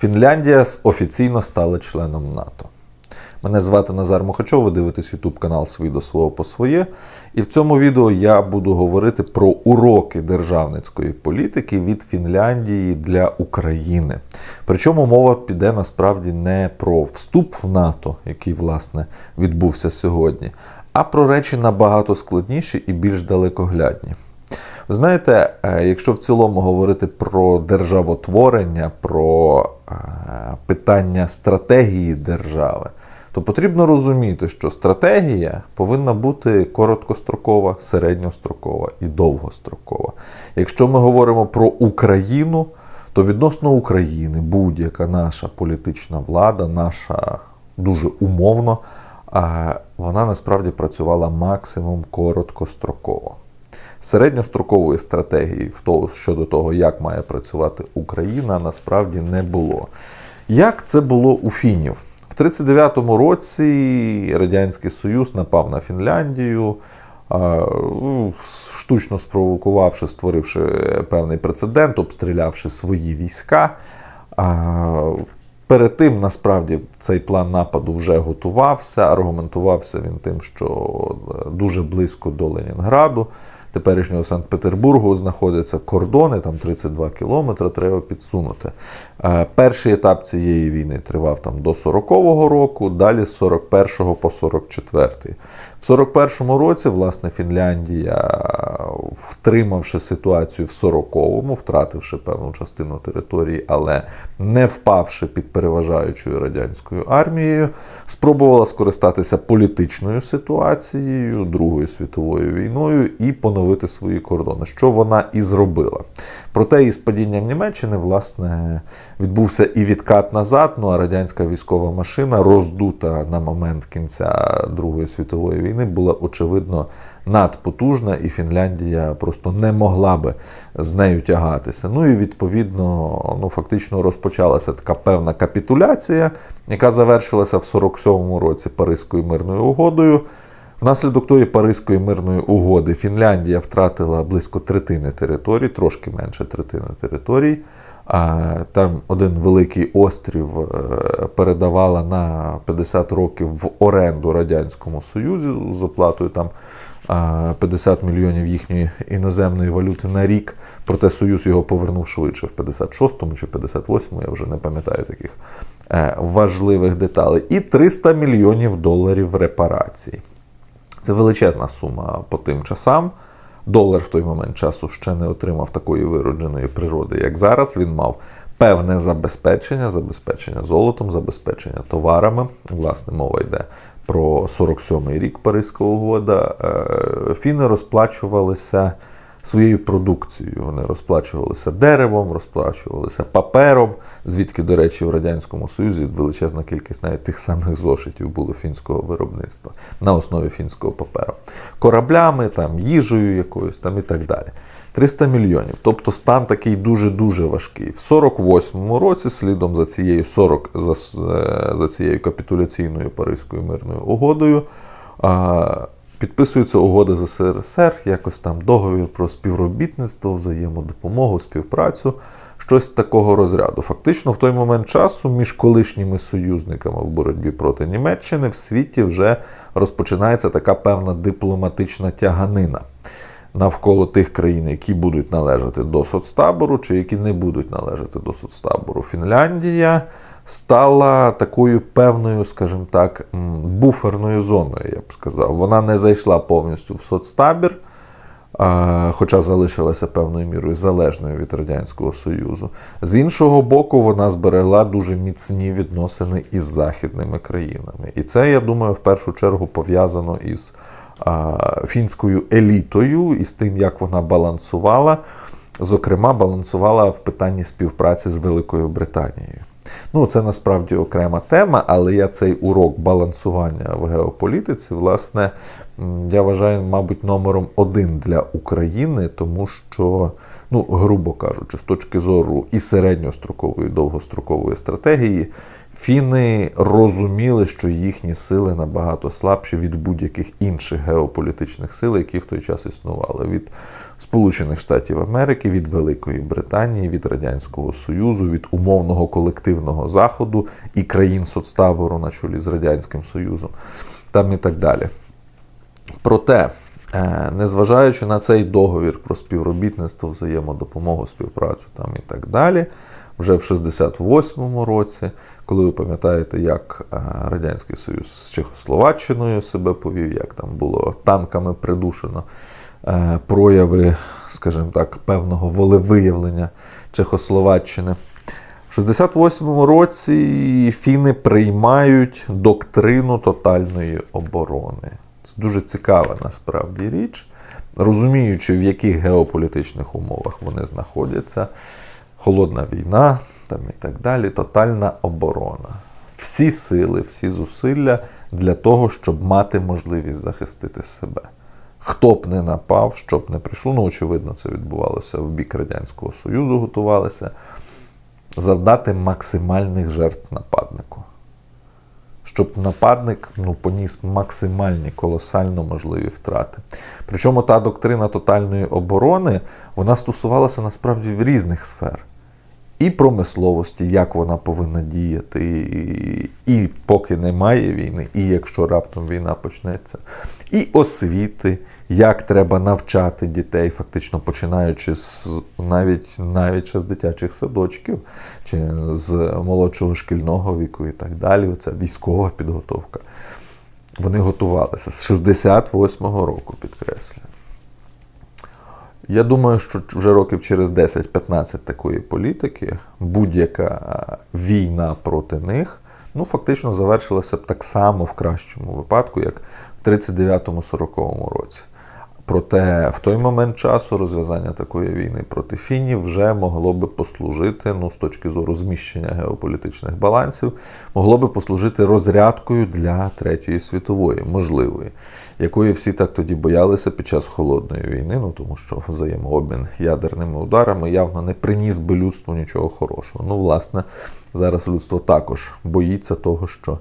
Фінляндія офіційно стала членом НАТО. Мене звати Назар Мухачов, ви дивитесь YouTube канал Свій до свого по своє. І в цьому відео я буду говорити про уроки державницької політики від Фінляндії для України. Причому мова піде насправді не про вступ в НАТО, який власне відбувся сьогодні, а про речі набагато складніші і більш далекоглядні. Знаєте, е, якщо в цілому говорити про державотворення, про е, питання стратегії держави, то потрібно розуміти, що стратегія повинна бути короткострокова, середньострокова і довгострокова. Якщо ми говоримо про Україну, то відносно України будь-яка наша політична влада, наша дуже умовно, е, вона насправді працювала максимум короткостроково. Середньострокової стратегії в того, щодо того, як має працювати Україна, насправді не було. Як це було у фінів? В 39-му році Радянський Союз напав на Фінляндію, штучно спровокувавши, створивши певний прецедент, обстрілявши свої війська. Перед тим насправді цей план нападу вже готувався. Аргументувався він тим, що дуже близько до Ленінграду, теперішнього Санкт-Петербургу, знаходяться кордони, там 32 кілометри, треба підсунути. Е, Перший етап цієї війни тривав там до 40-го року, далі з 41-го по 44-й. В 41-му році, власне, Фінляндія, втримавши ситуацію в 40-му, втративши певну частину території, але не впавши під переважаючою радянською армією, спробувала скористатися політичною ситуацією Другою світовою війною і поновити свої кордони, що вона і зробила. Проте із падінням Німеччини, власне, відбувся і відкат назад. Ну а радянська військова машина, роздута на момент кінця Другої світової війни, була очевидно надпотужна, і Фінляндія просто не могла би з нею тягатися. Ну і відповідно, ну фактично розпочалася така певна капітуляція, яка завершилася в 47-му році Паризькою мирною угодою. Внаслідок тої Паризької мирної угоди Фінляндія втратила близько третини територій, трошки менше третини територій. Там один великий острів е, передавала на 50 років в оренду Радянському Союзі з оплатою там 50 мільйонів їхньої іноземної валюти на рік. Проте Союз його повернув швидше в 56-му чи 58-му, я вже не пам'ятаю таких е, важливих деталей. І 300 мільйонів доларів репарацій. Це величезна сума по тим часам. Долар в той момент часу ще не отримав такої виродженої природи, як зараз. Він мав певне забезпечення, забезпечення золотом, забезпечення товарами. Власне, мова йде про 47-й рік Паризька угода. Е, Фіни розплачувалися своєю продукцією. Вони розплачувалися деревом, розплачувалися папером, звідки, до речі, в Радянському Союзі величезна кількість навіть тих самих зошитів було фінського виробництва на основі фінського паперу, кораблями, там, їжею якоюсь там і так далі. 300 мільйонів. Тобто стан такий дуже-дуже важкий. В 48-му році, слідом за цією 40, за, за цією капітуляційною Паризькою мирною угодою, Підписується угода з СРСР, якось там договір про співробітництво, взаємодопомогу, співпрацю, щось такого розряду. Фактично, в той момент часу між колишніми союзниками в боротьбі проти Німеччини в світі вже розпочинається така певна дипломатична тяганина навколо тих країн, які будуть належати до соцтабору, чи які не будуть належати до соцтабору. Фінляндія стала такою певною, скажімо так, буферною зоною, я б сказав. Вона не зайшла повністю в соцтабір, хоча залишилася певною мірою залежною від Радянського Союзу. З іншого боку, вона зберегла дуже міцні відносини із західними країнами. І це, я думаю, в першу чергу пов'язано із фінською елітою і з тим, як вона балансувала. Зокрема, балансувала в питанні співпраці з Великою Британією. Ну, це насправді окрема тема, але я цей урок балансування в геополітиці, власне, я вважаю, мабуть, номером один для України, тому що, ну, грубо кажучи, з точки зору і середньострокової, і довгострокової стратегії, фіни розуміли, що їхні сили набагато слабші від будь-яких інших геополітичних сил, які в той час існували. від Сполучених Штатів Америки, від Великої Британії, від Радянського Союзу, від умовного колективного Заходу і країн соцтабору на чолі з Радянським Союзом, там і так далі. Проте, е, незважаючи на цей договір про співробітництво, взаємодопомогу, співпрацю там і так далі, вже в 68-му році, коли ви пам'ятаєте, як е, Радянський Союз з Чехословаччиною себе повів, як там було танками придушено прояви, скажімо так, певного волевиявлення Чехословаччини. В 68-му році фіни приймають доктрину тотальної оборони. Це дуже цікава насправді річ, розуміючи, в яких геополітичних умовах вони знаходяться. Холодна війна там і так далі, тотальна оборона. Всі сили, всі зусилля для того, щоб мати можливість захистити себе. Хто б не напав, що б не прийшло, ну, очевидно, це відбувалося в бік Радянського Союзу, готувалися завдати максимальних жертв нападнику. Щоб нападник ну, поніс максимальні колосально можливі втрати. Причому та доктрина тотальної оборони вона стосувалася насправді в різних сфер. І промисловості, як вона повинна діяти, і, поки немає війни, і якщо раптом війна почнеться, і освіти, як треба навчати дітей, фактично починаючи з навіть навіть ще з дитячих садочків, чи з молодшого шкільного віку і так далі. Оця військова підготовка. Вони готувалися з 68-го року, підкреслюю. Я думаю, що вже років через 10-15 такої політики будь-яка війна проти них ну, фактично завершилася б так само в кращому випадку, як в 39-40 році. Проте в той момент часу розв'язання такої війни проти фінів вже могло би послужити, ну з точки зору зміщення геополітичних балансів, могло би послужити розрядкою для Третьої світової, можливої, якої всі так тоді боялися під час холодної війни, ну тому що взаємообмін ядерними ударами явно не приніс би людству нічого хорошого. Ну, власне, зараз людство також боїться того, що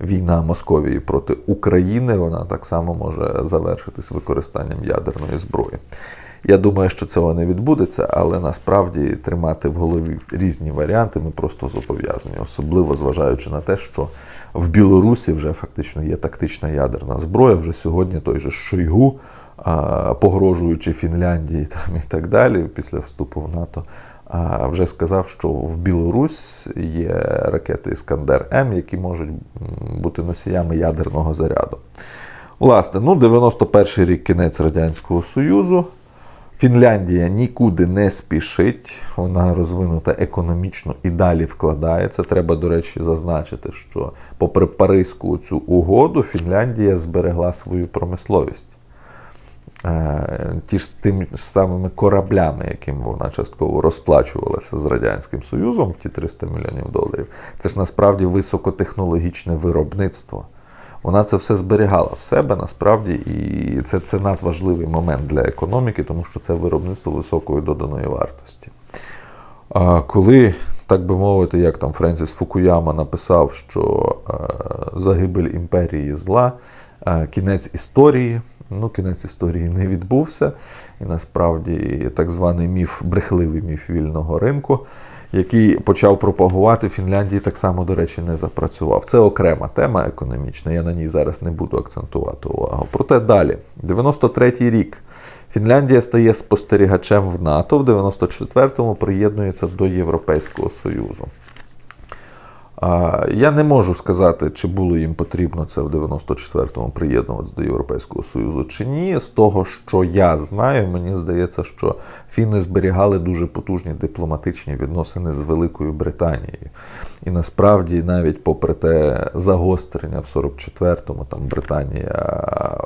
війна Московії проти України, вона так само може завершитись використанням ядерної зброї. Я думаю, що цього не відбудеться, але насправді тримати в голові різні варіанти ми просто зобов'язані, особливо зважаючи на те, що в Білорусі вже фактично є тактична ядерна зброя. Вже сьогодні той же Шойгу, погрожуючи Фінляндії там і так далі, після вступу в НАТО вже сказав, що в Білорусь є ракети Іскандер М, які можуть бути носіями ядерного заряду. Власне, ну 91-й рік кінець Радянського Союзу. Фінляндія нікуди не спішить, вона розвинута економічно і далі вкладається. Треба, до речі, зазначити, що, попри Паризьку цю угоду, Фінляндія зберегла свою промисловість. Е, ті ж тими самими кораблями, якими вона частково розплачувалася з Радянським Союзом в ті 300 мільйонів доларів, це ж насправді високотехнологічне виробництво. Вона це все зберігала в себе насправді, і це це надважливий момент для економіки, тому що це виробництво високої доданої вартості. А коли, так би мовити, як там Френсіс Фукуяма написав, що е, загибель імперії зла, е, кінець історії. Ну, кінець історії не відбувся. І насправді так званий міф, брехливий міф вільного ринку, який почав пропагувати Фінляндії, так само, до речі, не запрацював. Це окрема тема економічна, я на ній зараз не буду акцентувати увагу. Проте далі, 93-й рік. Фінляндія стає спостерігачем в НАТО, в 94-му приєднується до Європейського Союзу. Я не можу сказати, чи було їм потрібно це в 94-му приєднуватися до Європейського Союзу чи ні. З того, що я знаю, мені здається, що фіни зберігали дуже потужні дипломатичні відносини з Великою Британією. І насправді, навіть попри те загострення в 44-му, там Британія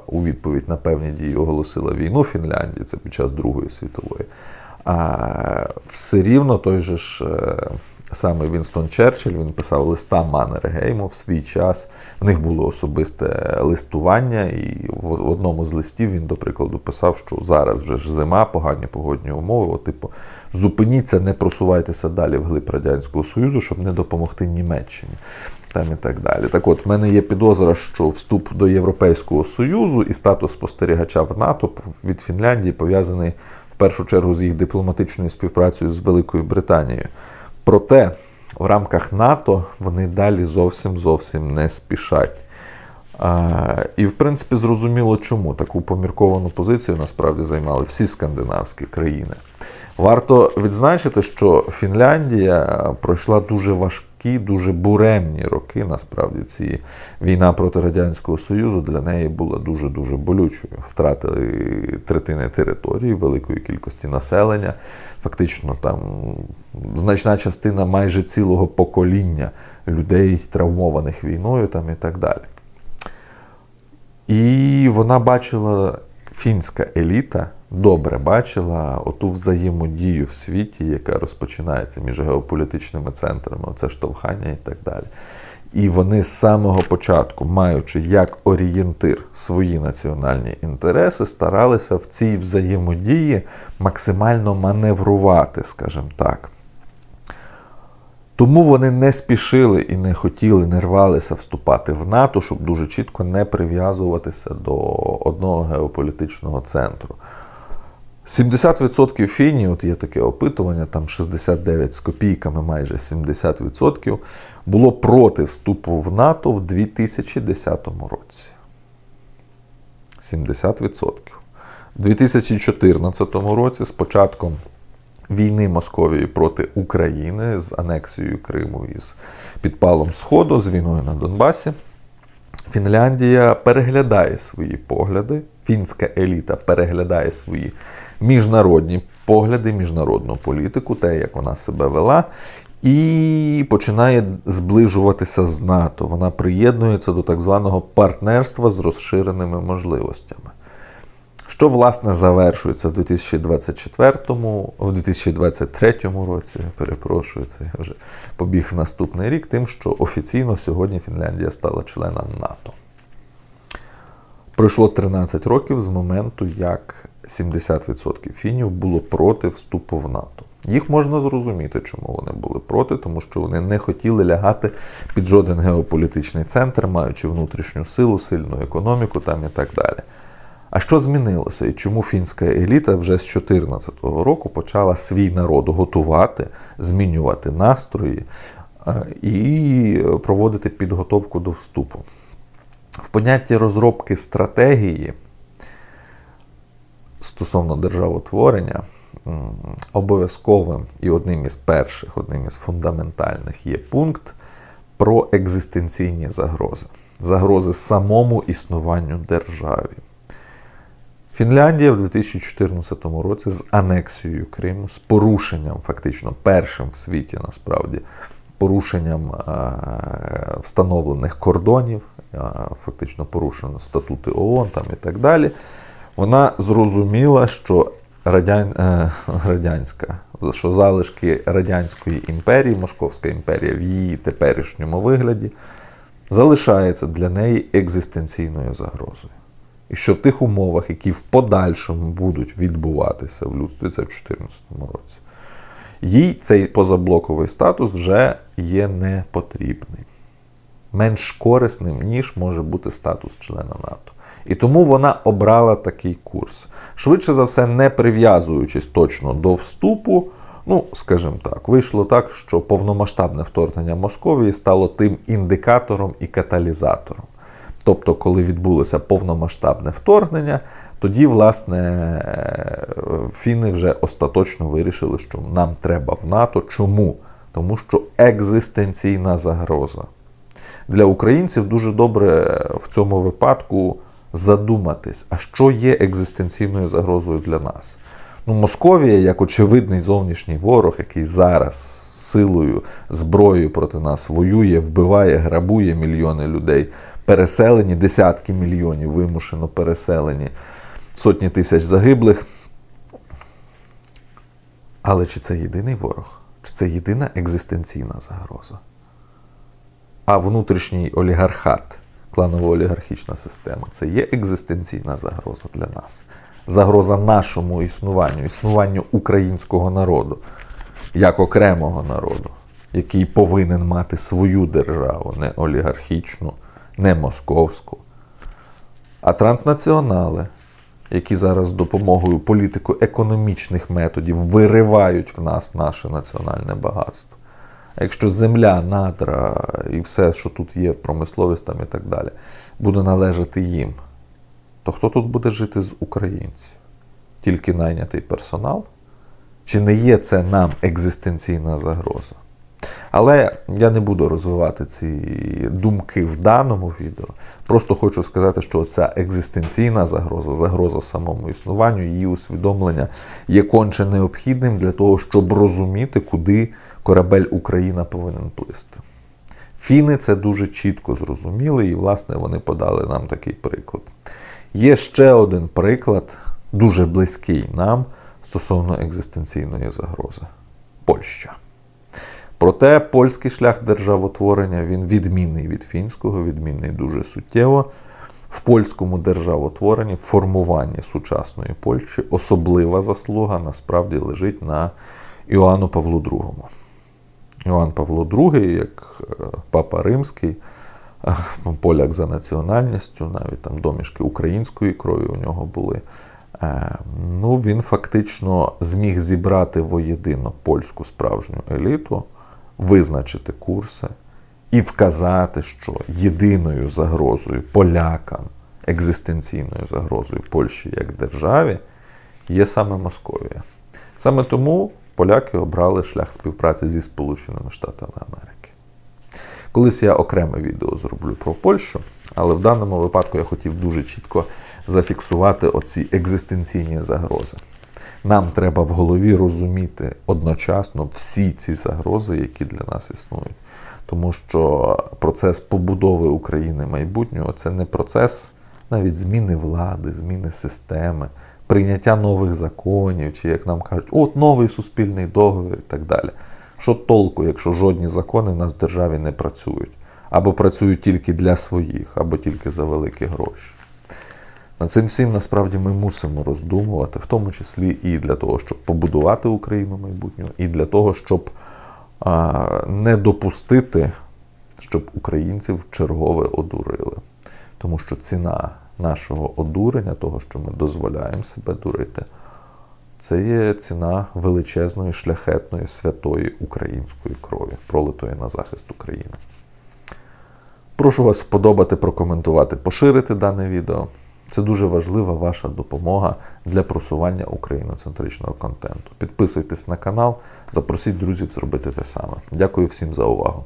у відповідь на певні дії оголосила війну Фінляндії, це під час Другої світової. А все рівно той же ж. Саме Вінстон Черчилль він писав листа Маннергейму в свій час. В них було особисте листування, і в одному з листів він, до прикладу, писав, що зараз вже ж зима, погані погодні умови. От, типу, зупиніться, не просувайтеся далі в глиб Радянського Союзу, щоб не допомогти Німеччині. Там і так далі. Так от, в мене є підозра, що вступ до Європейського Союзу і статус спостерігача в НАТО від Фінляндії пов'язаний в першу чергу з їх дипломатичною співпрацею з Великою Британією. Проте в рамках НАТО вони далі зовсім зовсім не спішать. І, в принципі, зрозуміло, чому таку помірковану позицію насправді займали всі скандинавські країни. Варто відзначити, що Фінляндія пройшла дуже важкі, дуже буремні роки. Насправді, ці війна проти Радянського Союзу для неї була дуже-дуже болючою. Втратили третини території, великої кількості населення. Фактично, там значна частина майже цілого покоління людей, травмованих війною там і так далі. І вона бачила, фінська еліта добре бачила оту взаємодію в світі, яка розпочинається між геополітичними центрами, оце штовхання і так далі. І вони з самого початку, маючи як орієнтир свої національні інтереси, старалися в цій взаємодії максимально маневрувати, скажімо так. Тому вони не спішили і не хотіли, не рвалися вступати в НАТО, щоб дуже чітко не прив'язуватися до одного геополітичного центру. 70% фінів, от є таке опитування, там 69 з копійками, майже 70%, було проти вступу в НАТО в 2010 році. 70%. У 2014 році з початком війни Московії проти України з анексією Криму і з підпалом Сходу, з війною на Донбасі. Фінляндія переглядає свої погляди, фінська еліта переглядає свої міжнародні погляди, міжнародну політику, те, як вона себе вела, і починає зближуватися з НАТО. Вона приєднується до так званого партнерства з розширеними можливостями. Що, власне, завершується в 2024-му, в 2023 році, перепрошую, це я вже побіг в наступний рік, тим, що офіційно сьогодні Фінляндія стала членом НАТО. Пройшло 13 років з моменту, як 70% фінів було проти вступу в НАТО. Їх можна зрозуміти, чому вони були проти, тому що вони не хотіли лягати під жоден геополітичний центр, маючи внутрішню силу, сильну економіку там і так далі. А що змінилося і чому фінська еліта вже з 2014 року почала свій народ готувати, змінювати настрої е, і проводити підготовку до вступу? В понятті розробки стратегії стосовно державотворення обов'язковим і одним із перших, одним із фундаментальних є пункт про екзистенційні загрози, загрози самому існуванню державі. Фінляндія в 2014 році з анексією Криму, з порушенням, фактично першим в світі насправді, порушенням е, встановлених кордонів, е, фактично порушено статути ООН там і так далі, вона зрозуміла, що е, радянська, що залишки Радянської імперії, Московська імперія в її теперішньому вигляді залишається для неї екзистенційною загрозою. І що в тих умовах, які в подальшому будуть відбуватися в людстві, це в 2014 році, їй цей позаблоковий статус вже є не потрібний. Менш корисним, ніж може бути статус члена НАТО. І тому вона обрала такий курс. Швидше за все, не прив'язуючись точно до вступу. Ну, скажімо так, вийшло так, що повномасштабне вторгнення Московії стало тим індикатором і каталізатором. Тобто, коли відбулося повномасштабне вторгнення, тоді, власне, фіни вже остаточно вирішили, що нам треба в НАТО. Чому? Тому що екзистенційна загроза. Для українців дуже добре в цьому випадку задуматись, а що є екзистенційною загрозою для нас. Ну, Московія, як очевидний зовнішній ворог, який зараз силою, зброєю проти нас воює, вбиває, грабує мільйони людей, переселені, десятки мільйонів вимушено переселені, сотні тисяч загиблих. Але чи це єдиний ворог? Чи це єдина екзистенційна загроза? А внутрішній олігархат, кланово-олігархічна система це є екзистенційна загроза для нас. Загроза нашому існуванню, існуванню українського народу, як окремого народу, який повинен мати свою державу, не олігархічну, не московську. А транснаціонали, які зараз з допомогою політико-економічних методів виривають в нас наше національне багатство. А якщо земля, надра і все, що тут є, промисловість там і так далі, буде належати їм, то хто тут буде жити з українців? Тільки найнятий персонал? Чи не є це нам екзистенційна загроза? Але я не буду розвивати ці думки в даному відео. Просто хочу сказати, що ця екзистенційна загроза, загроза самому існуванню, її усвідомлення є конче необхідним для того, щоб розуміти, куди корабель Україна повинен плисти. Фіни це дуже чітко зрозуміли, і, власне, вони подали нам такий приклад. Є ще один приклад, дуже близький нам стосовно екзистенційної загрози Польща. Проте польський шлях державотворення він відмінний від фінського, відмінний дуже суттєво. В польському державотворенні, в формуванні сучасної Польщі особлива заслуга насправді лежить на Іоанну Павлу II. Іоанн Павло II, як е, папа римський, е, поляк за національністю, навіть там домішки української крові у нього були. Е, Ну, він фактично зміг зібрати воєдино польську справжню еліту, визначити курси і вказати, що єдиною загрозою полякам, екзистенційною загрозою Польщі як державі є саме Московія. Саме тому поляки обрали шлях співпраці зі Сполученими Штатами Америки. Колись я окреме відео зроблю про Польщу, але в даному випадку я хотів дуже чітко зафіксувати оці екзистенційні загрози. Нам треба в голові розуміти одночасно всі ці загрози, які для нас існують. Тому що процес побудови України майбутнього це не процес навіть зміни влади, зміни системи, прийняття нових законів, чи, як нам кажуть, от новий суспільний договір і так далі. Що толку, якщо жодні закони в нас в державі не працюють, або працюють тільки для своїх, або тільки за великі гроші. Над цим всім насправді ми мусимо роздумувати, в тому числі і для того, щоб побудувати Україну майбутнього, і для того, щоб а, не допустити, щоб українців чергове одурили. Тому що ціна нашого одурення, того, що ми дозволяємо себе дурити, це є ціна величезної, шляхетної, святої української крові, пролитої на захист України. Прошу вас вподобати, прокоментувати, поширити дане відео. Це дуже важлива ваша допомога для просування україноцентричного контенту. Підписуйтесь на канал, запросіть друзів зробити те саме. Дякую всім за увагу.